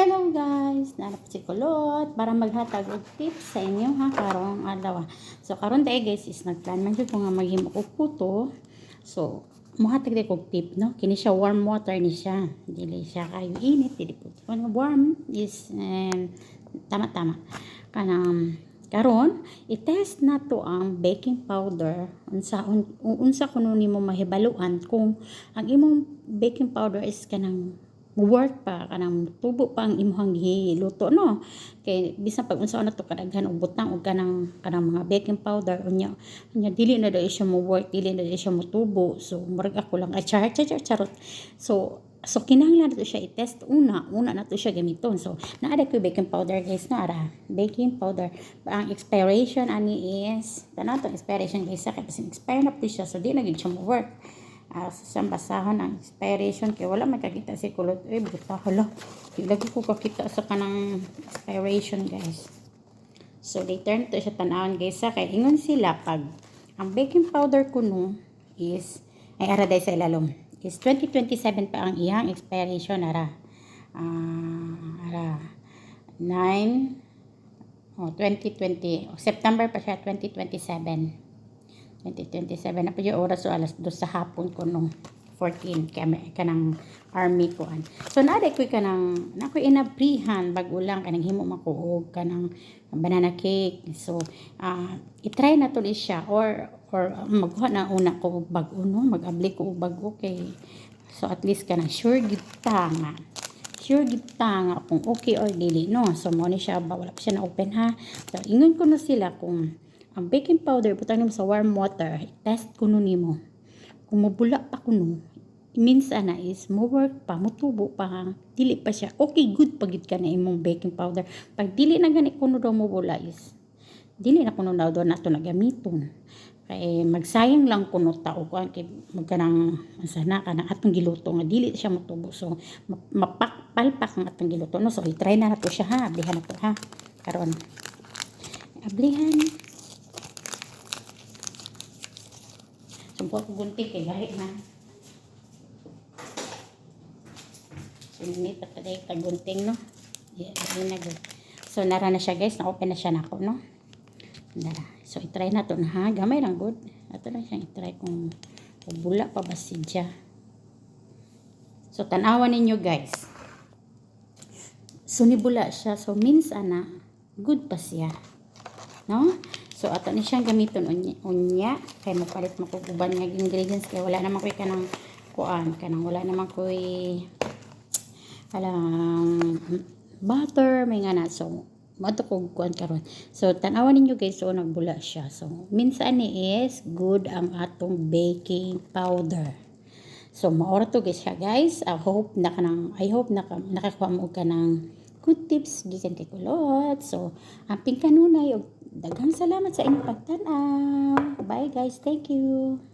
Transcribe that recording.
Hello guys, nanap si Kulot para maghatag og tips sa inyo ha karong adlaw. So karon day guys is nagplan man ko nga maghimo og puto. So muhatag day kog tip no. Kini siya warm water ni siya. Dili siya kayo init, dili po. Kung warm is um, tama-tama. Kanang karon i-test na to ang baking powder unsa un, unsa kuno nimo mahibaluan kung ang imong baking powder is kanang work pa kanang tubo pa ang imong hiluto no kay bisan pag unsa na to kadaghan og butang og kanang kanang mga baking powder unya unya dili na daw siya mo work dili na daw siya mo tubo so murag ako lang ay char char char charot so So, kinahanglan nato siya i-test una. Una na to siya gamiton. So, naada ko baking powder guys na ara. Baking powder. Ang expiration ani is, tanaw to expiration guys. Sa kasi expire na siya. So, di na gid siya mo work. Uh, sa basahon ang expiration kay wala makakita si kulot. Eh buta hala. Di lagi ko kakita sa kanang expiration guys. So later to siya tanawon guys sa kay ingon sila pag ang baking powder kuno is ay ara day sa ilalom is 2027 pa ang iyang expiration ara. Uh, ara. 9 oh 2020 September pa siya 2027 2027 na pa yung oras so alas 2 sa hapon ko nung 14 kaya kanang army ko an. So na ko kanang na ko inabrihan bag ulang kanang himo makuog kanang banana cake. So uh, i-try na to siya or or uh, magkuha na una ko bag uno mag-abli ko bag okay. So at least kanang sure gid nga. Sure gid ta nga kung okay or dili no? So mo ni siya ba wala pa siya na open ha? So ingon ko na sila kung ang baking powder, butang nimo sa warm water, test kuno nimo. Kung mabula pa kuno, means ana is mo work pa, mutubo pa, dili pa siya. Okay, good pagid ka na imong baking powder. Pag dili na gani kuno daw mo bula is, dili na kuno daw nato nagamiton. Kay magsayang lang kuno tao ko kay magkanang sana kanang atong giluto nga dili siya mutubo. So mapakpalpak ang atong giluto no. So i-try na nato siya ha, ablihan na to ha. Karon. Ablihan. Sumpo ko gunting kay gahi man. Sinit pa tayo tagunting no. Yeah, na. So nara na siya guys, na-open na siya nako no. Nara. So i-try na to na ha. Gamay lang good. Ato na siyang i-try kung, bula pa ba siya. So tanawan ninyo guys. So nibula siya. So means ana, good pa siya. No? So, ato ni siyang gamiton unya, unya. Kay mapalit mo kog uban nga ingredients. Kay wala naman koy kanang kuan. Kanang wala naman koy alang butter may nga na. So mato kuan karon. So tan-awan ninyo guys so nagbula siya. So minsan ni is good ang atong baking powder. So maora to guys siya guys. I hope na kanang i hope na nakakuha mo ka ng good tips gikan kay kulot. So ang pingkanunay og Daghang salamat sa inyong pagtanaw. Bye guys. Thank you.